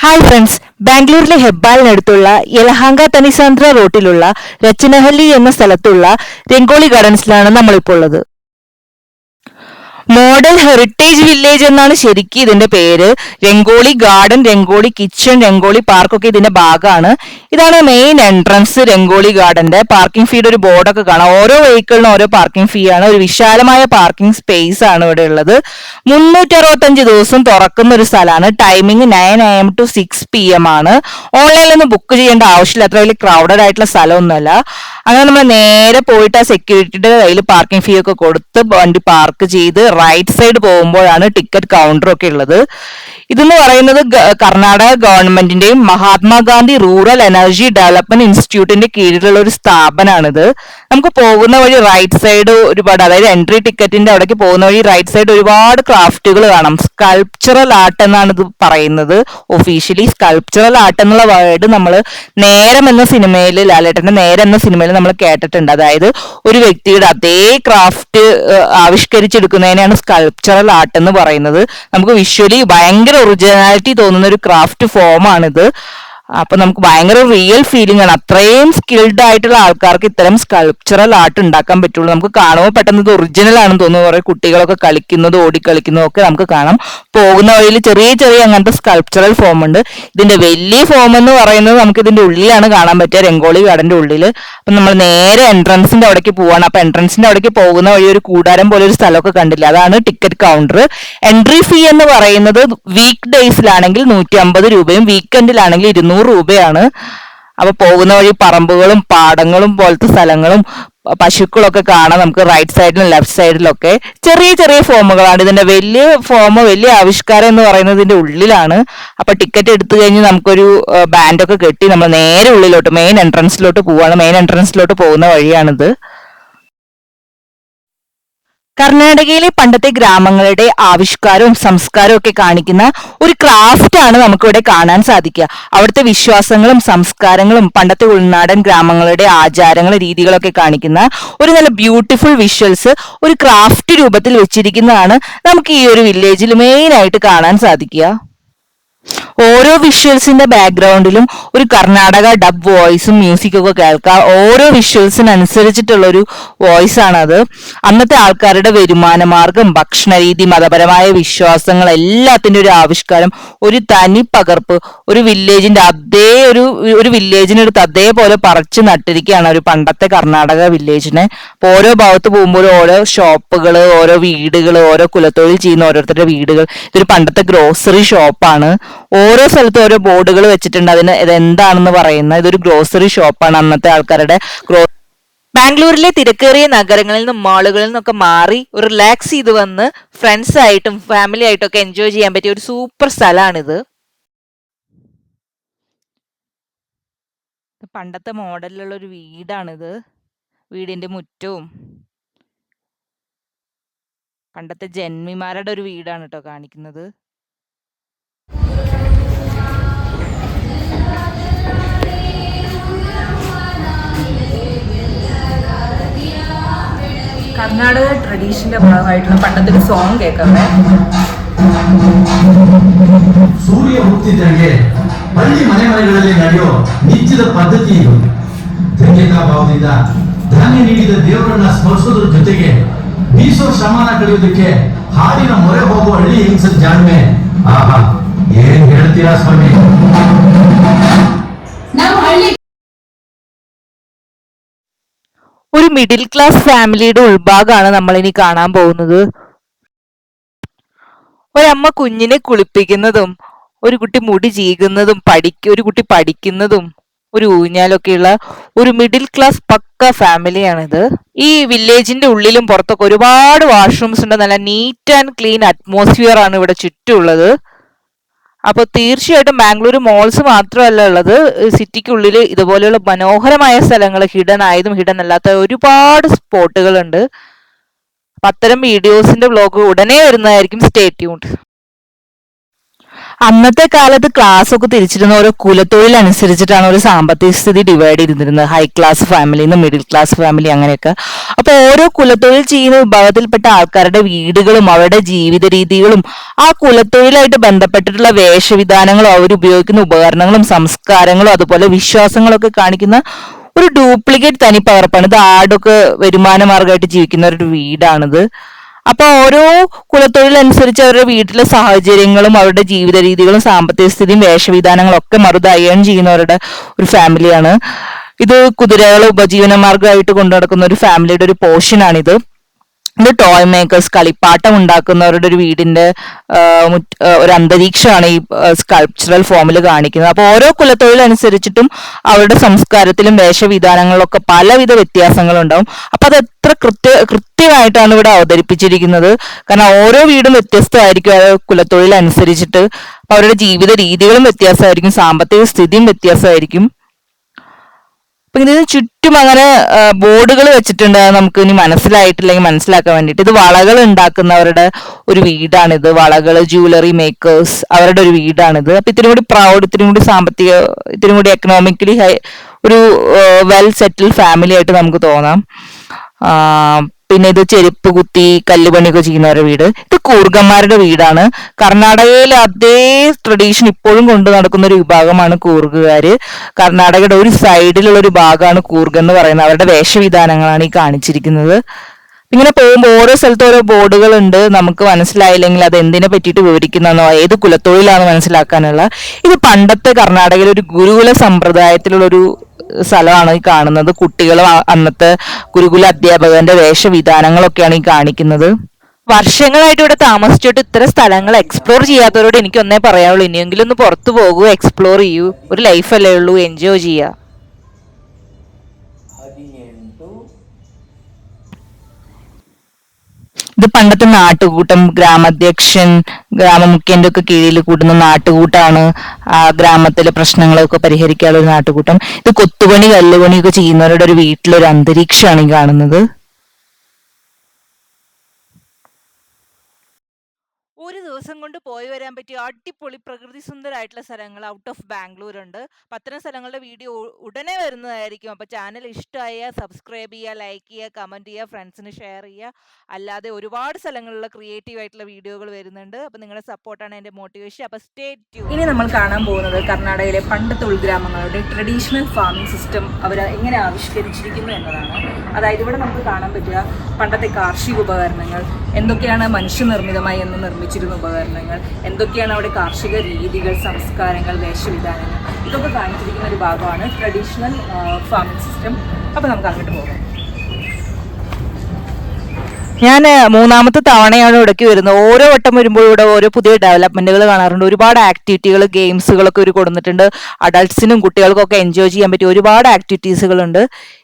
Hi friends ബാംഗ്ലൂരിലെ ഹെബ്ബാലിനടുത്തുള്ള യലഹാങ്ക തനിസാന്ദ്ര റോട്ടിലുള്ള രച്ചനഹല്ലി എന്ന സ്ഥലത്തുള്ള രംഗോളി ഗാർഡൻസിലാണ് നമ്മളിപ്പോൾ ഉള്ളത് മോഡൽ ഹെറിറ്റേജ് വില്ലേജ് എന്നാണ് ശരിക്കും ഇതിന്റെ പേര്. Rangoli garden Rangoli kitchen Rangoli park ഒക്കെ ഇതിന്റെ ഭാഗമാണ് ഇതാണ് മെയിൻ എൻട്രൻസ് രംഗോളി ഗാർഡന്റെ പാർക്കിംഗ് ഫീയുടെ ഒരു ബോർഡൊക്കെ കാണാം. ഓരോ വെഹിക്കിളിനും ഓരോ പാർക്കിംഗ് ഫീ ആണ്. ഒരു വിശാലമായ പാർക്കിംഗ് സ്പേസ് ആണ് ഇവിടെ ഉള്ളത്. മുന്നൂറ്ററുപത്തഞ്ച് ദിവസം തുറക്കുന്ന ഒരു സ്ഥലമാണ്. Timing nine A M to six P M ആണ്. ഓൺലൈനിൽ ഒന്നും ബുക്ക് ചെയ്യേണ്ട ആവശ്യമില്ല. അത്ര വലിയ ക്രൗഡഡ് ആയിട്ടുള്ള സ്ഥലമൊന്നുമല്ല. അങ്ങനെ നമ്മൾ നേരെ പോയിട്ട് ആ സെക്യൂരിറ്റിയുടെ കയ്യിൽ പാർക്കിംഗ് ഫീ ഒക്കെ കൊടുത്ത് വണ്ടി പാർക്ക് ചെയ്ത് റൈറ്റ് സൈഡ് പോകുമ്പോഴാണ് ടിക്കറ്റ് കൗണ്ടർ ഒക്കെ ഉള്ളത്. ഇതെന്ന് പറയുന്നത് കർണാടക ഗവൺമെന്റിന്റെയും മഹാത്മാഗാന്ധി റൂറൽ എനർജി ഡെവലപ്മെന്റ് ഇൻസ്റ്റിറ്റ്യൂട്ടിന്റെ കീഴിലുള്ള ഒരു സ്ഥാപനമാണിത്. നമുക്ക് പോകുന്ന വഴി റൈറ്റ് സൈഡ് ഒരുപാട് അതായത് എൻട്രി ടിക്കറ്റിന്റെ അവിടേക്ക് പോകുന്ന വഴി റൈറ്റ് സൈഡ് ഒരുപാട് ക്രാഫ്റ്റുകൾ കാണാം. സ്കൾപ്ചറൽ ആർട്ട് എന്നാണ് ഇത് പറയുന്നത്. ഒഫീഷ്യലി സ്കൾപ്ചറൽ ആർട്ട് എന്നുള്ള വേർഡ് നമ്മൾ നേരം എന്ന സിനിമയിൽ ലാലേട്ടന്റെ നേരം എന്ന സിനിമയിൽ നമ്മൾ കേട്ടിട്ടുണ്ട്. അതായത് ഒരു വ്യക്തിയുടെ അതേ ക്രാഫ്റ്റ് ആവിഷ്കരിച്ചെടുക്കുന്നതിനെയാണ് സ്കൾപ്ചറൽ ആർട്ട് എന്ന് പറയുന്നത്. നമുക്ക് വിഷ്വലി ഭയങ്കര ഒറിജിനാലിറ്റി തോന്നുന്ന ഒരു ക്രാഫ്റ്റ് ഫോമാണിത് അപ്പൊ നമുക്ക് ഭയങ്കര റിയൽ ഫീലിംഗ് ആണ്. അത്രയും സ്കിൽഡ് ആയിട്ടുള്ള ആൾക്കാർക്ക് ഇത്തരം സ്കൾപ്ചറൽ ആർട്ട് ഉണ്ടാക്കാൻ പറ്റുള്ളൂ. നമുക്ക് കാണുമ്പോൾ പെട്ടെന്ന് ഇത് ഒറിജിനൽ ആണെന്ന് തോന്നുന്നു. കുറെ കുട്ടികളൊക്കെ കളിക്കുന്നത് ഓടിക്കളിക്കുന്നതും ഒക്കെ നമുക്ക് കാണാം. പോകുന്ന വഴിയിൽ ചെറിയ ചെറിയ അങ്ങനത്തെ സ്കൾപ്ചറൽ ഫോം ഉണ്ട്. ഇതിന്റെ വലിയ ഫോം എന്ന് പറയുന്നത് നമുക്ക് ഇതിന്റെ ഉള്ളിലാണ് കാണാൻ പറ്റുക. രംഗോളി ഗാർഡന്റെ ഉള്ളിൽ അപ്പൊ നമ്മൾ നേരെ എൻട്രൻസിന്റെ അവിടേക്ക് പോവാണ്. അപ്പൊ എൻട്രൻസിന്റെ അവിടേക്ക് പോകുന്ന വഴി ഒരു കൂടാരം പോലെ ഒരു സ്ഥലമൊക്കെ കണ്ടില്ല? അതാണ് ടിക്കറ്റ് കൗണ്ടർ എൻട്രി ഫീ എന്ന് പറയുന്നത് വീക്ക് ഡേയ്സിലാണെങ്കിൽ നൂറ്റി അമ്പത് രൂപയും വീക്കെൻഡിലാണെങ്കിൽ ഇരുന്നൂറ് രൂപയാണ്. അപ്പൊ പോകുന്ന വഴി പറമ്പുകളും പാടങ്ങളും പോലത്തെ സ്ഥലങ്ങളും പശുക്കളൊക്കെ കാണാം നമുക്ക് റൈറ്റ് സൈഡിലും ലെഫ്റ്റ് സൈഡിലൊക്കെ ചെറിയ ചെറിയ ഫോമുകളാണ്. ഇതിന്റെ വലിയ ഫോം വലിയ ആവിഷ്കാരം എന്ന് പറയുന്നത് ഇതിന്റെ ഉള്ളിലാണ്. അപ്പൊ ടിക്കറ്റ് എടുത്തു കഴിഞ്ഞ് നമുക്കൊരു ബാൻഡൊക്കെ കെട്ടി നമ്മൾ നേരെ ഉള്ളിലോട്ട് മെയിൻ എൻട്രൻസിലോട്ട് പോവാണ്. മെയിൻ എൻട്രൻസിലോട്ട് പോകുന്ന വഴിയാണിത്. കർണാടകയിലെ പണ്ടത്തെ ഗ്രാമങ്ങളുടെ ആവിഷ്കാരവും സംസ്കാരവും ഒക്കെ കാണിക്കുന്ന ഒരു ക്രാഫ്റ്റ് ആണ് നമുക്കിവിടെ കാണാൻ സാധിക്കുക. അവിടുത്തെ വിശ്വാസങ്ങളും സംസ്കാരങ്ങളും പണ്ടത്തെ ഉൾനാടൻ ഗ്രാമങ്ങളുടെ ആചാരങ്ങൾ രീതികളൊക്കെ കാണിക്കുന്ന ഒരു നല്ല ബ്യൂട്ടിഫുൾ വിഷ്വൽസ് ഒരു ക്രാഫ്റ്റ് രൂപത്തിൽ വെച്ചിരിക്കുന്നതാണ് നമുക്ക് ഈ ഒരു വില്ലേജിൽ മെയിൻ ആയിട്ട് കാണാൻ സാധിക്കുക. ഓരോ വിഷ്വൽസിന്റെ ബാക്ക്ഗ്രൗണ്ടിലും ഒരു കർണാടക ഡബ് വോയിസും മ്യൂസിക്കും ഒക്കെ കേൾക്കാം. ഓരോ വിഷ്വൽസിനനുസരിച്ചിട്ടുള്ള ഒരു വോയിസ് ആണത് അന്നത്തെ ആൾക്കാരുടെ വരുമാന മാർഗം ഭക്ഷണരീതി മതപരമായ വിശ്വാസങ്ങൾ എല്ലാത്തിന്റെ ഒരു ആവിഷ്കാരം ഒരു തനി പകർപ്പ് ഒരു വില്ലേജിന്റെ അതേ ഒരു ഒരു വില്ലേജിനെടുത്ത് അതേപോലെ പറിച്ചു നട്ടിരിക്കുകയാണ് ഒരു പണ്ടത്തെ കർണാടക വില്ലേജിനെ അപ്പൊ ഓരോ ഭാഗത്ത് പോകുമ്പോൾ ഓരോ ഷോപ്പുകൾ ഓരോ വീടുകൾ ഓരോ കുലത്തൊഴിൽ ചെയ്യുന്ന ഓരോരുത്തരുടെ വീടുകൾ. ഇതൊരു പണ്ടത്തെ ഗ്രോസറി ഷോപ്പാണ് ഓരോ സ്ഥലത്തും ഓരോ ബോർഡുകൾ വെച്ചിട്ടുണ്ട്. അതിന് ഇത് എന്താണെന്ന് പറയുന്നത്? ഇതൊരു ഗ്രോസറി ഷോപ്പാണ് അന്നത്തെ ആൾക്കാരുടെ ഗ്രോ ബാംഗ്ലൂരിലെ തിരക്കേറിയ നഗരങ്ങളിൽ നിന്നും മാളുകളിൽ നിന്നൊക്കെ മാറി ഒരു റിലാക്സ് ചെയ്ത് വന്ന് ഫ്രണ്ട്സ് ആയിട്ടും ഫാമിലി ആയിട്ടും ഒക്കെ എൻജോയ് ചെയ്യാൻ പറ്റിയ ഒരു സൂപ്പർ സ്ഥലമാണിത്. പണ്ടത്തെ മോഡലിലുള്ള ഒരു വീടാണിത്. വീടിന്റെ മുറ്റവും പണ്ടത്തെ ജന്മിമാരുടെ ഒരു വീടാണ് കേട്ടോ കാണിക്കുന്നത്. കർണാടക ട്രഡീഷന്റെ ഭാഗമായിട്ടുള്ള പണ്ടത്തെ ഒരു സോങ് കേൾക്കാമേ ಸೂರ್ಯ ಹುಟ್ಟಿದಂಗೆ ಹಳ್ಳಿ ಮನೆ ಮನೆಗಳಲ್ಲಿ ನಡೆಯೋ ನಿತ್ಯದ ಪದ್ಧತಿ ಇದು ಧನ್ಯತಾ ಭಾವದಿಂದ ಧಾನ್ಯ ನೀಡಿದ ದೇವರನ್ನ ಸ್ಮರಿಸೋದ್ರ ಜೊತೆಗೆ ಬೀಸೋ ಶ್ರಮನ ಕಳೆಯೋದಕ್ಕೆ ಹಾಡಿನ ಮೊರೆ ಹೋಗುವ ಹಳ್ಳಿ ಹಿಂಸದ ಜಾಣ್ಮೆ ಆಹಾ ಏನ್ ಹೇಳ್ತೀರಾ ಸ್ವಾಮಿ ನಾವು ಹಳ್ಳಿ ഒരു മിഡിൽ ക്ലാസ് ഫാമിലിയുടെ ഉൾഭാഗമാണ് നമ്മളിനി കാണാൻ പോകുന്നത്. ഒരമ്മ കുഞ്ഞിനെ കുളിപ്പിക്കുന്നതും ഒരു കുട്ടി മുടി ചീകുന്നതും പഠിക്ക ഒരു കുട്ടി പഠിക്കുന്നതും ഒരു ഊഞ്ഞാലൊക്കെയുള്ള ഒരു മിഡിൽ ക്ലാസ് പക്ക ഫാമിലിയാണിത് ഈ വില്ലേജിന്റെ ഉള്ളിലും പുറത്തൊക്കെ ഒരുപാട് വാഷ്റൂംസ് ഉണ്ട്. നല്ല നീറ്റ് ആൻഡ് ക്ലീൻ അറ്റ്മോസ്ഫിയർ ആണ് ഇവിടെ ചുറ്റുമുള്ളത്. അപ്പൊ തീർച്ചയായിട്ടും ബാംഗ്ലൂർ മോൾസ് മാത്രമല്ല ഉള്ളത്. സിറ്റിക്കുള്ളിൽ ഇതുപോലെയുള്ള മനോഹരമായ സ്ഥലങ്ങൾ ഹിഡൻ ആയതും ഹിഡൻ അല്ലാത്ത ഒരുപാട് സ്പോട്ടുകളുണ്ട് അത്തരം വീഡിയോസിന്റെ ബ്ലോഗ് ഉടനെ വരുന്നതായിരിക്കും സ്റ്റേ ട്യൂൺഡ് അന്നത്തെ കാലത്ത് ക്ലാസ് ഒക്കെ തിരിച്ചിരുന്ന ഓരോ കുലത്തൊഴിൽ അനുസരിച്ചിട്ടാണ് ഒരു സാമ്പത്തിക സ്ഥിതി ഡിവൈഡ് ചെയ്തിരുന്നത്. ഹൈ ക്ലാസ് ഫാമിലി നിന്ന് മിഡിൽ ക്ലാസ് ഫാമിലി അങ്ങനെയൊക്കെ. അപ്പൊ ഓരോ കുലത്തൊഴിൽ ചെയ്യുന്ന വിഭാഗത്തിൽപ്പെട്ട ആൾക്കാരുടെ വീടുകളും അവരുടെ ജീവിത രീതികളും ആ കുലത്തൊഴിലായിട്ട് ബന്ധപ്പെട്ടിട്ടുള്ള വേഷവിധാനങ്ങളും അവരുപയോഗിക്കുന്ന ഉപകരണങ്ങളും സംസ്കാരങ്ങളും അതുപോലെ വിശ്വാസങ്ങളും ഒക്കെ കാണിക്കുന്ന ഒരു ഡ്യൂപ്ലിക്കേറ്റ് തനിപ്പകർപ്പാണ് ഇത് ആടൊക്കെ വരുമാന മാർഗമായിട്ട് ജീവിക്കുന്ന ഒരു വീടാണിത്. അപ്പൊ ഓരോ കുലത്തൊഴിലനുസരിച്ച് അവരുടെ വീട്ടിലെ സാഹചര്യങ്ങളും അവരുടെ ജീവിത രീതികളും സാമ്പത്തിക സ്ഥിതിയും വേഷവിധാനങ്ങളും ഒക്കെ മറുതായം ചെയ്യുന്നവരുടെ ഒരു ഫാമിലിയാണ് ഇത് കുതിരകളെ ഉപജീവനമാർഗമായിട്ട് കൊണ്ടു നടക്കുന്ന ഒരു ഫാമിലിയുടെ ഒരു പോർഷനാണിത് ഇത് ടോയ് മേക്കേഴ്സ് കളിപ്പാട്ടം ഉണ്ടാക്കുന്നവരുടെ ഒരു വീടിന്റെ ഒരു അന്തരീക്ഷമാണ് ഈ സ്കൾപ്ചറൽ ഫോമിൽ കാണിക്കുന്നത്. അപ്പോൾ ഓരോ കുലത്തൊഴിലനുസരിച്ചിട്ടും അവരുടെ സംസ്കാരത്തിലും വേഷവിധാനങ്ങളിലൊക്കെ പലവിധ വ്യത്യാസങ്ങളുണ്ടാവും. അപ്പൊ അത് എത്ര കൃത്യ കൃത്യമായിട്ടാണ് ഇവിടെ അവതരിപ്പിച്ചിരിക്കുന്നത്. കാരണം ഓരോ വീടും വ്യത്യസ്തമായിരിക്കും കുലത്തൊഴിലനുസരിച്ചിട്ട്. അവരുടെ ജീവിത രീതികളും വ്യത്യാസമായിരിക്കും സാമ്പത്തിക സ്ഥിതിയും വ്യത്യാസമായിരിക്കും. അപ്പൊ ഇതിന് ചുറ്റും അങ്ങനെ ബോർഡുകൾ വെച്ചിട്ടുണ്ട്. നമുക്ക് ഇനി മനസ്സിലായിട്ടില്ലെങ്കിൽ മനസ്സിലാക്കാൻ വേണ്ടിയിട്ട്. ഇത് വളകൾ ഉണ്ടാക്കുന്നവരുടെ ഒരു വീടാണിത്. വളകൾ ജുവലറി മേക്കേഴ്സ് അവരുടെ ഒരു വീടാണിത്. അപ്പൊ ഇത്തിരി കൂടി പ്രൗഡ് ഇത്തിരി കൂടി സാമ്പത്തിക ഇത്തിരി കൂടി എക്കണോമിക്കലി ഹൈ ഒരു വെൽ സെറ്റിൽ ഫാമിലി ആയിട്ട് നമുക്ക് തോന്നാം. പിന്നെ ഇത് ചെരുപ്പ് കുത്തി കല്ലുപണിയൊക്കെ ചെയ്യുന്നവരുടെ വീട്. ഇത് കൂർഗന്മാരുടെ വീടാണ്. കർണാടകയിലെ അതേ ട്രഡീഷൻ ഇപ്പോഴും കൊണ്ടു നടക്കുന്ന ഒരു വിഭാഗമാണ് കൂർഗുകാര്. കർണാടകയുടെ ഒരു സൈഡിലുള്ള ഒരു ഭാഗമാണ് കൂർഗ് എന്ന് പറയുന്നത്. അവരുടെ വേഷവിധാനങ്ങളാണ് ഈ കാണിച്ചിരിക്കുന്നത്. ഇങ്ങനെ പോകുമ്പോൾ ഓരോ സ്ഥലത്തും ഓരോ ബോർഡുകൾ ഉണ്ട്. നമുക്ക് മനസ്സിലായില്ലെങ്കിൽ അത് എന്തിനെ പറ്റിയിട്ട് വിവരിക്കുന്നതെന്നോ ഏത് കുലത്തൊഴിലാണ് മനസ്സിലാക്കാനുള്ള. ഇത് പണ്ടത്തെ കർണാടകയിലെ ഒരു ഗുരുകുല സമ്പ്രദായത്തിലുള്ള ഒരു സ്ഥലമാണ് ഈ കാണുന്നത്. കുട്ടികൾ അന്നത്തെ ഗുരുകുല അധ്യാപകന്റെ വേഷവിധാനങ്ങളൊക്കെയാണ് ഈ കാണിക്കുന്നത്. വർഷങ്ങളായിട്ട് ഇവിടെ താമസിച്ചിട്ട് ഇത്ര സ്ഥലങ്ങൾ എക്സ്പ്ലോർ ചെയ്യാത്തവരോട് എനിക്ക് ഒന്നേ പറയാനുള്ളൂ. ഇനിയെങ്കിലും ഒന്ന് പുറത്തു പോകൂ എക്സ്പ്ലോർ ചെയ്യൂ. ഒരു ലൈഫ് അല്ലേ ഉള്ളൂ. എൻജോയ് ചെയ്യുക. ഇത് പണ്ടത്തെ നാട്ടുകൂട്ടം ഗ്രാമാധ്യക്ഷൻ ഗ്രാമമുഖ്യന്റെ ഒക്കെ കീഴിൽ കൂടുന്ന നാട്ടുകൂട്ടാണ് ആ ഗ്രാമത്തിലെ പ്രശ്നങ്ങളൊക്കെ പരിഹരിക്കാനുള്ള നാട്ടുകൂട്ടം. ഇത് കൊത്തുപണി കല്ലുപണി ഒക്കെ ചെയ്യുന്നവരുടെ ഒരു വീട്ടിലൊരു അന്തരീക്ഷമാണ് ഈ കാണുന്നത് ഒരു ദിവസം കൊണ്ട് പോയി വരാൻ പറ്റിയ അടിപൊളി പ്രകൃതി സുന്ദരമായിട്ടുള്ള സ്ഥലങ്ങൾ ഔട്ട് ഓഫ് ബാംഗ്ലൂർ ഉണ്ട് അപ്പം അത്തരം സ്ഥലങ്ങളുടെ വീഡിയോ ഉടനെ വരുന്നതായിരിക്കും. അപ്പോൾ ചാനൽ ഇഷ്ടമായ സബ്സ്ക്രൈബ് ചെയ്യുക ലൈക്ക് ചെയ്യുക കമന്റ് ചെയ്യുക ഫ്രണ്ട്സിന് ഷെയർ ചെയ്യുക. അല്ലാതെ ഒരുപാട് സ്ഥലങ്ങളിലുള്ള ക്രിയേറ്റീവ് ആയിട്ടുള്ള വീഡിയോകൾ വരുന്നുണ്ട്. അപ്പോൾ നിങ്ങളുടെ സപ്പോർട്ടാണ് എന്റെ മോട്ടിവേഷൻ അപ്പോൾ സ്റ്റേ ട്യൂ ഇനി നമ്മൾ കാണാൻ പോകുന്നത് കർണാടകയിലെ പണ്ടത്തെ ഉൾഗ്രാമങ്ങളുടെ ട്രഡീഷണൽ ഫാമിംഗ് സിസ്റ്റം അവർ എങ്ങനെ ആവിഷ്കരിച്ചിരിക്കുന്നു എന്നതാണ്. അതായത് ഇവിടെ നമുക്ക് കാണാൻ പറ്റുക പണ്ടത്തെ കാർഷിക ഉപകരണങ്ങൾ എന്തൊക്കെയാണ് മനുഷ്യനിർമ്മിതമായി എന്ന് നിർമ്മിച്ചിരുന്ന ഉപകരണങ്ങൾ. എന്തൊക്കെയാണ് അവിടെ കാർഷിക രീതികൾ സംസ്കാരങ്ങൾ വേഷവിധാനങ്ങൾ ഇതൊക്കെ കാണിച്ചിരിക്കുന്ന ഒരു ഭാഗമാണ് ട്രഡീഷണൽ ഫാമിംഗ് സിസ്റ്റം അപ്പോൾ നമുക്ക് അങ്ങോട്ട് പോകാം. ഞാൻ മൂന്നാമത്തെ തവണയാണ് ഇവിടേക്ക് വരുന്നത്. ഓരോ വട്ടം വരുമ്പോൾ ഇവിടെ ഓരോ പുതിയ ഡെവലപ്മെന്റുകൾ കാണാറുണ്ട്. ഒരുപാട് ആക്ടിവിറ്റികൾ ഗെയിംസുകളൊക്കെ ഒരു കൊടുത്തിട്ടുണ്ട് അഡൾട്ട്സിനും കുട്ടികൾക്കും ഒക്കെ എൻജോയ് ചെയ്യാൻ പറ്റിയ ഒരുപാട് ആക്ടിവിറ്റീസുകളുണ്ട്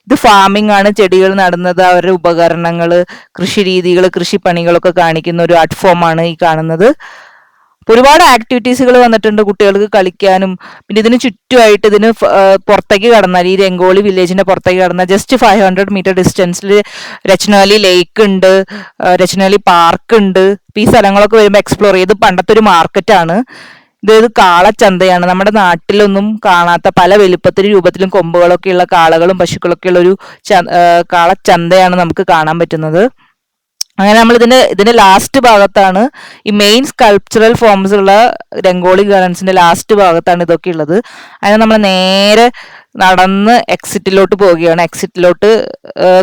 ഇത് ഫാമിംഗ് ആണ്. ചെടികൾ നടുന്നത് അവരുടെ ഉപകരണങ്ങൾ കൃഷി രീതികൾ കൃഷിപ്പണികളൊക്കെ കാണിക്കുന്ന ഒരു ആർട്ട് ഫോമാണ് ഈ കാണുന്നത്. ഒരുപാട് ആക്ടിവിറ്റീസുകൾ വന്നിട്ടുണ്ട് കുട്ടികൾക്ക് കളിക്കാനും പിന്നെ ഇതിന് ചുറ്റുമായിട്ട് ഇതിന് പുറത്തേക്ക് കടന്നാൽ ഈ രംഗോളി വില്ലേജിന്റെ പുറത്തേക്ക് കടന്നാൽ ജസ്റ്റ് ഫൈവ് ഹൺഡ്രഡ് മീറ്റർ ഡിസ്റ്റൻസിൽ രചനാലി ലേക്ക് ഉണ്ട് രചനാലി പാർക്ക് ഉണ്ട്. ഈ സ്ഥലങ്ങളൊക്കെ വരുമ്പോൾ എക്സ്പ്ലോർ ചെയ്ത് പണ്ടത്തെ ഒരു മാർക്കറ്റാണ് ഇത് കാളച്ചന്തയാണ്. നമ്മുടെ നാട്ടിലൊന്നും കാണാത്ത പല വലുപ്പത്തിലും രൂപത്തിലും കൊമ്പുകളൊക്കെയുള്ള കാളകളും പശുക്കളൊക്കെയുള്ള ഒരു ചന്ത കാളച്ചന്തയാണ് നമുക്ക് കാണാൻ പറ്റുന്നത്. അങ്ങനെ നമ്മൾ ഇതിന്റെ ഇതിന്റെ ലാസ്റ്റ് ഭാഗത്താണ് ഈ മെയിൻ സ്കൾപ്ചറൽ ഫോംസ് ഉള്ള രംഗോളി ഗാർഡൻസിന്റെ ലാസ്റ്റ് ഭാഗത്താണ് ഇതൊക്കെ ഉള്ളത്. അങ്ങനെ നമ്മൾ നേരെ നടന്ന് എക്സിറ്റിലോട്ട് പോവുകയാണ്. എക്സിറ്റിലോട്ട്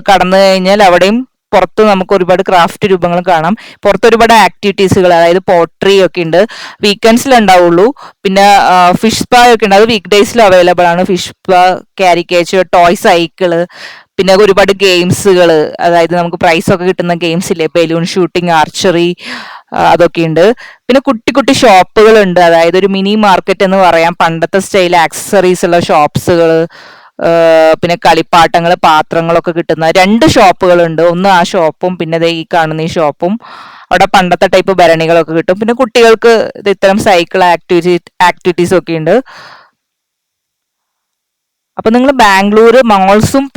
കടന്നു കഴിഞ്ഞാൽ അവിടെയും പുറത്ത് നമുക്ക് ഒരുപാട് ക്രാഫ്റ്റ് രൂപങ്ങൾ കാണാം. പുറത്ത് ഒരുപാട് ആക്ടിവിറ്റീസുകൾ അതായത് പോട്ടറി ഒക്കെ ഉണ്ട്. വീക്കെൻഡ്സിൽ ഉണ്ടാവുള്ളൂ. പിന്നെ ഫിഷ് സ്പാ ഒക്കെ ഉണ്ട്. അത് വീക്ക് ഡേയ്സിൽ അവൈലബിൾ ആണ്. Fish spa caricature toy cycle പിന്നെ ഒരുപാട് ഗെയിംസുകൾ അതായത് നമുക്ക് പ്രൈസ് ഒക്കെ കിട്ടുന്ന ഗെയിംസ് ഇല്ലേ? ബലൂൺ ഷൂട്ടിംഗ് ആർച്ചറി അതൊക്കെ ഉണ്ട്. പിന്നെ കുട്ടി കുട്ടി ഷോപ്പുകൾ ഉണ്ട്. അതായത് ഒരു മിനി മാർക്കറ്റ് എന്ന് പറയാം. പണ്ടത്തെ സ്റ്റൈൽ ആക്സസറീസ് ഉള്ള ഷോപ്സുകൾ പിന്നെ കളിപ്പാട്ടങ്ങൾ പാത്രങ്ങളൊക്കെ കിട്ടുന്ന രണ്ട് ഷോപ്പുകളുണ്ട് ഒന്ന് ആ ഷോപ്പും പിന്നെ ഈ കാണുന്ന ഈ ഷോപ്പും അവിടെ പണ്ടത്തെ ടൈപ്പ് ഭരണികളൊക്കെ കിട്ടും. പിന്നെ കുട്ടികൾക്ക് ഇത് ഇത്തരം സൈക്കിൾ ആക്ടിവിറ്റി ആക്ടിവിറ്റീസ് ഒക്കെ ഉണ്ട്. അപ്പൊ നിങ്ങൾ ബാംഗ്ലൂർ മോൾസും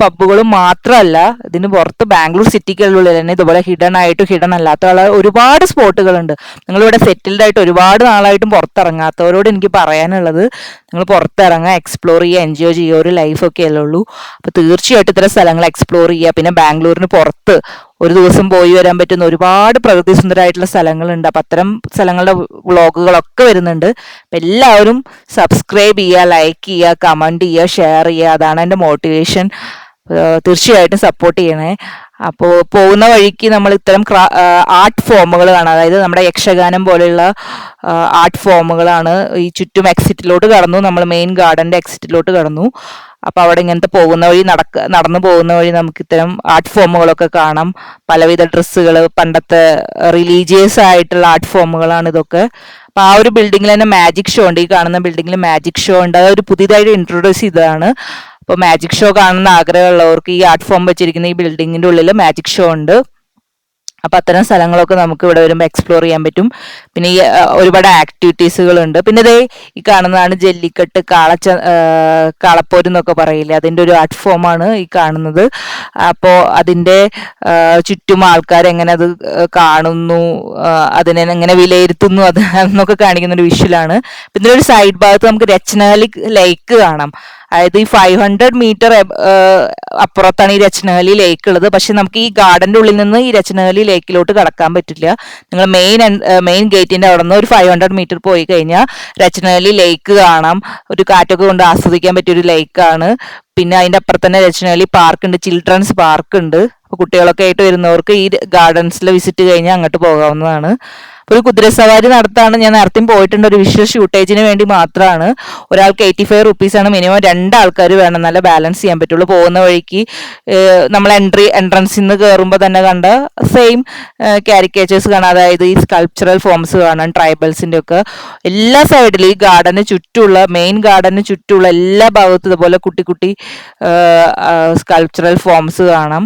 പബ്ബുകളും മാത്രമല്ല ഇതിന് പുറത്ത് ബാംഗ്ലൂർ സിറ്റിക്കുള്ളിൽ തന്നെ ഇതുപോലെ ഹിഡൻ ആയിട്ട് ഹിഡൻ അല്ലാത്ത ഒരുപാട് സ്പോട്ടുകളുണ്ട് നിങ്ങളിവിടെ സെറ്റിൽഡ് ആയിട്ട് ഒരുപാട് നാളായിട്ടും പുറത്തിറങ്ങാത്തവരോട് എനിക്ക് പറയാനുള്ളത് നിങ്ങൾ പുറത്തിറങ്ങുക എക്സ്പ്ലോർ ചെയ്യുക എൻജോയ് ചെയ്യുക ഒരു ലൈഫൊക്കെ അല്ലേ ഉള്ളൂ. അപ്പൊ തീർച്ചയായിട്ടും ഇത്തരം സ്ഥലങ്ങൾ എക്സ്പ്ലോർ ചെയ്യുക പിന്നെ ബാംഗ്ലൂരിന് പുറത്ത് ഒരു ദിവസം പോയി വരാൻ പറ്റുന്ന ഒരുപാട് പ്രകൃതി സുന്ദരമായിട്ടുള്ള സ്ഥലങ്ങളുണ്ട്. അപ്പം അത്തരം സ്ഥലങ്ങളുടെ വ്ളോഗുകളൊക്കെ വരുന്നുണ്ട്. അപ്പം എല്ലാവരും സബ്സ്ക്രൈബ് ചെയ്യുക ലൈക്ക് ചെയ്യുക കമന്റ് ചെയ്യുക ഷെയർ ചെയ്യുക. അതാണ് എന്റെ മോട്ടിവേഷൻ തീർച്ചയായിട്ടും സപ്പോർട്ട് ചെയ്യണേ. അപ്പോൾ പോകുന്ന വഴിക്ക് നമ്മൾ ഇത്തരം ആർട്ട് ഫോമുകൾ കാണാം. അതായത് നമ്മുടെ യക്ഷഗാനം പോലെയുള്ള ആർട്ട് ഫോമുകളാണ് ഈ ചുറ്റും എക്സിറ്റിലോട്ട് കടന്നു. നമ്മൾ മെയിൻ ഗാർഡന്റെ എക്സിറ്റിലോട്ട് കടന്നു. അപ്പോൾ അവിടെ ഇങ്ങനത്തെ പോകുന്ന വഴി നടക്ക നടന്നു പോകുന്ന വഴി നമുക്ക് ഇത്തരം ആർട്ട് ഫോമുകളൊക്കെ കാണാം. പലവിധ ഡ്രസ്സുകൾ പണ്ടത്തെ റിലീജിയസ് ആയിട്ടുള്ള ആർട്ട് ഫോമുകളാണ് ഇതൊക്കെ. അപ്പോൾ ആ ഒരു ബിൽഡിങ്ങിൽ തന്നെ മാജിക് ഷോ ഉണ്ട്. ഈ കാണുന്ന ബിൽഡിങ്ങിൽ മാജിക് ഷോ ഉണ്ട്. അതൊരു പുതിയതായിട്ട് ഇൻട്രൊഡ്യൂസ് ചെയ്തതാണ്. അപ്പോൾ മാജിക് ഷോ കാണുന്ന ആഗ്രഹമുള്ളവർക്ക് ഈ ആർട്ട് ഫോം വെച്ചിരിക്കുന്ന ഈ ബിൽഡിങ്ങിന്റെ ഉള്ളിൽ മാജിക് ഷോ ഉണ്ട്. അപ്പൊ അത്തരം സ്ഥലങ്ങളൊക്കെ നമുക്ക് ഇവിടെ വരുമ്പോൾ എക്സ്പ്ലോർ ചെയ്യാൻ പറ്റും. പിന്നെ ഈ ഒരുപാട് ആക്ടിവിറ്റീസുകളുണ്ട് പിന്നെ ഇതേ ഈ കാണുന്നതാണ് ജല്ലിക്കെട്ട് കാളച്ച കാളപ്പോര് എന്നൊക്കെ പറയില്ലേ? അതിന്റെ ഒരു ആർട്ട് ഫോമാണ് ഈ കാണുന്നത്. അപ്പോൾ അതിന്റെ ചുറ്റും ആൾക്കാർ എങ്ങനെ അത് കാണുന്നു അതിനെ എങ്ങനെ വിലയിരുത്തുന്നു അത് എന്നൊക്കെ കാണിക്കുന്ന ഒരു വിഷ്വലാണ് പിന്നെ ഒരു സൈഡ് ഭാഗത്ത് നമുക്ക് രച്ചനാലി ലേക്ക് കാണാം. അതായത് ഈ ഫൈവ് ഹൺഡ്രഡ് മീറ്റർ അപ്പുറത്താണ് ഈ രചനഹലി ലേക്ക് ഉള്ളത്. പക്ഷെ നമുക്ക് ഈ ഗാർഡന്റെ ഉള്ളിൽ നിന്ന് ഈ രചനഹലി ലേക്കിലോട്ട് കടക്കാൻ പറ്റില്ല. നിങ്ങൾ മെയിൻ മെയിൻ ഗേറ്റിന്റെ അവിടെ നിന്ന് ഒരു ഫൈവ് ഹൺഡ്രഡ് മീറ്റർ പോയി കഴിഞ്ഞാൽ രചനഹലി ലേക്ക് കാണാം. ഒരു കാറ്റൊക്കെ കൊണ്ട് ആസ്വദിക്കാൻ പറ്റിയ ഒരു ലേക്കാണ് പിന്നെ അതിന്റെ അപ്പുറത്ത് തന്നെ രചനഹലി പാർക്ക് ഉണ്ട്. ചിൽഡ്രൻസ് പാർക്ക് ഉണ്ട്. അപ്പൊ കുട്ടികളൊക്കെ ആയിട്ട് വരുന്നവർക്ക് ഈ ഗാർഡൻസിൽ വിസിറ്റ് കഴിഞ്ഞാൽ അങ്ങോട്ട് പോകാവുന്നതാണ്. ഒരു കുതിരസവാരി നടത്താണ് ഞാൻ നേരത്തെയും പോയിട്ടുണ്ട്. ഒരു വിഷ്വൽ ഷൂട്ടേജിന് വേണ്ടി മാത്രമാണ്. ഒരാൾക്ക് എയ്റ്റി ഫൈവ് റുപ്പീസ് ആണ് മിനിമം രണ്ടാൾക്കാർ വേണം നല്ല ബാലൻസ് ചെയ്യാൻ പറ്റുള്ളൂ. പോകുന്ന വഴിക്ക് നമ്മൾ എൻട്രി എൻട്രൻസിൽ നിന്ന് കയറുമ്പോൾ തന്നെ കണ്ട സെയിം കാരിക്കേച്ചേഴ്സ് കാണാം. അതായത് ഈ സ്കൾപ്ചറൽ ഫോംസ് കാണാം ട്രൈബൽസിന്റെ ഒക്കെ. എല്ലാ സൈഡിലും ഈ ഗാർഡന് ചുറ്റുമുള്ള മെയിൻ ഗാർഡന് ചുറ്റുമുള്ള എല്ലാ ഭാഗത്തും ഇതുപോലെ കുട്ടി കുട്ടി സ്കൾപ്ചറൽ ഫോംസ് കാണാം.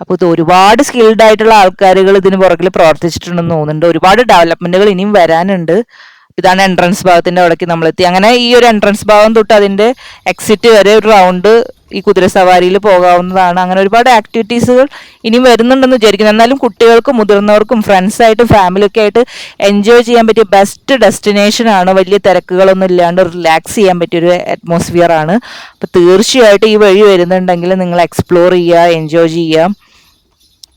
അപ്പോൾ ഇത് ഒരുപാട് സ്കിൽഡ് ആയിട്ടുള്ള ആൾക്കാരുകൾ ഇതിന് പുറകിൽ പ്രവർത്തിച്ചിട്ടുണ്ടെന്ന് തോന്നുന്നുണ്ട്. ഒരുപാട് ഡെവലപ്മെന്റുകൾ ഇനിയും വരാനുണ്ട്. ഇതാണ് എൻട്രൻസ് ഭാഗത്തിന്റെ അവിടേക്ക് നമ്മൾ എത്തി അങ്ങനെ ഈ ഒരു എൻട്രൻസ് ഭാഗം തൊട്ട് അതിന്റെ എക്സിറ്റ് വരെ ഒരു റൗണ്ട് ഈ കുതിര സവാരിയിൽ പോകാവുന്നതാണ്. അങ്ങനെ ഒരുപാട് ആക്ടിവിറ്റീസുകൾ ഇനിയും വരുന്നുണ്ടെന്ന് വിചാരിക്കുന്നു. എന്നാലും കുട്ടികൾക്കും മുതിർന്നവർക്കും ഫ്രണ്ട്സായിട്ടും ഫാമിലിയൊക്കെ ആയിട്ട് എൻജോയ് ചെയ്യാൻ പറ്റിയ ബെസ്റ്റ് ഡെസ്റ്റിനേഷൻ ആണ്. വലിയ തിരക്കുകളൊന്നും ഇല്ലാണ്ട് റിലാക്സ് ചെയ്യാൻ പറ്റിയ ഒരു അറ്റ്മോസ്ഫിയർ ആണ്. അപ്പോൾ തീർച്ചയായിട്ടും ഈ വഴി വരുന്നുണ്ടെങ്കിൽ നിങ്ങൾ എക്സ്പ്ലോർ ചെയ്യുക എൻജോയ് ചെയ്യുക.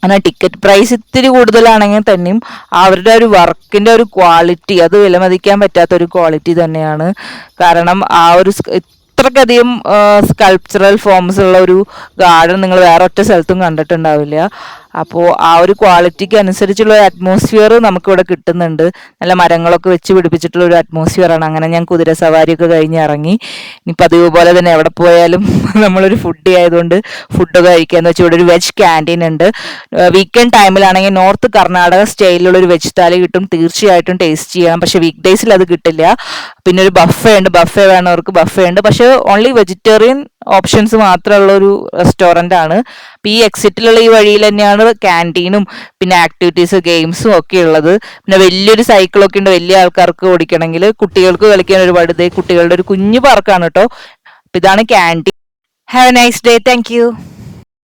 അങ്ങനെ ടിക്കറ്റ് പ്രൈസ് ഇത്തിരി കൂടുതലാണെങ്കിൽ തന്നെയും അവരുടെ ഒരു വർക്കിന്റെ ഒരു ക്വാളിറ്റി അത് വിലമതിക്കാൻ പറ്റാത്ത ഒരു ക്വാളിറ്റി തന്നെയാണ്. കാരണം ആ ഒരു ഇത്രക്കധികം സ്കൾപ്ചറൽ ഫോംസ് ഉള്ള ഒരു ഗാർഡൻ നിങ്ങൾ വേറെ ഒറ്റ സ്ഥലത്തും കണ്ടിട്ടുണ്ടാവില്ല. അപ്പോൾ ആ ഒരു ക്വാളിറ്റിക്ക് അനുസരിച്ചുള്ള ഒരു അറ്റ്മോസ്ഫിയർ നമുക്കിവിടെ കിട്ടുന്നുണ്ട്. നല്ല മരങ്ങളൊക്കെ വെച്ച് പിടിപ്പിച്ചിട്ടുള്ള ഒരു അറ്റ്മോസ്ഫിയറാണ് അങ്ങനെ ഞാൻ കുതിര സവാരിയൊക്കെ കഴിഞ്ഞ് ഇറങ്ങി. ഇനി പതിവ് പോലെ തന്നെ എവിടെ പോയാലും നമ്മളൊരു ഫുഡ് ആയതുകൊണ്ട് ഫുഡ് കഴിക്കാന്ന് വെച്ചാൽ ഇവിടെ ഒരു വെജ് ക്യാന്റീൻ ഉണ്ട്. വീക്കെൻഡ് ടൈമിലാണെങ്കിൽ നോർത്ത് കർണാടക സ്റ്റൈലിലുള്ള ഒരു വെജ് താലി കിട്ടും. തീർച്ചയായിട്ടും ടേസ്റ്റ് ചെയ്യണം പക്ഷെ വീക്ക് ഡേയ്സിൽ അത് കിട്ടില്ല. പിന്നെ ഒരു ബഫേ ഉണ്ട്. ബഫേ വേണവർക്ക് ബഫേ ഉണ്ട്. പക്ഷെ ഓൺലി വെജിറ്റേറിയൻ ഓപ്ഷൻസ് മാത്രമുള്ള ഒരു റെസ്റ്റോറന്റ് ആണ്. ഈ എക്സിറ്റിലുള്ള ഈ വഴിയിൽ തന്നെയാണ് ക്യാന്റീനും പിന്നെ ആക്ടിവിറ്റീസ് ഗെയിംസും ഒക്കെ ഉള്ളത്. പിന്നെ വലിയൊരു സൈക്കിളൊക്കെ ഉണ്ട്. വലിയ ആൾക്കാർക്ക് ഓടിക്കണമെങ്കിൽ കുട്ടികൾക്ക് കളിക്കാൻ ഒരുപാട് ഇതേ. കുട്ടികളുടെ ഒരു കുഞ്ഞു പാർക്കാണ് കേട്ടോ ഇതാണ് canteen have a nice day thank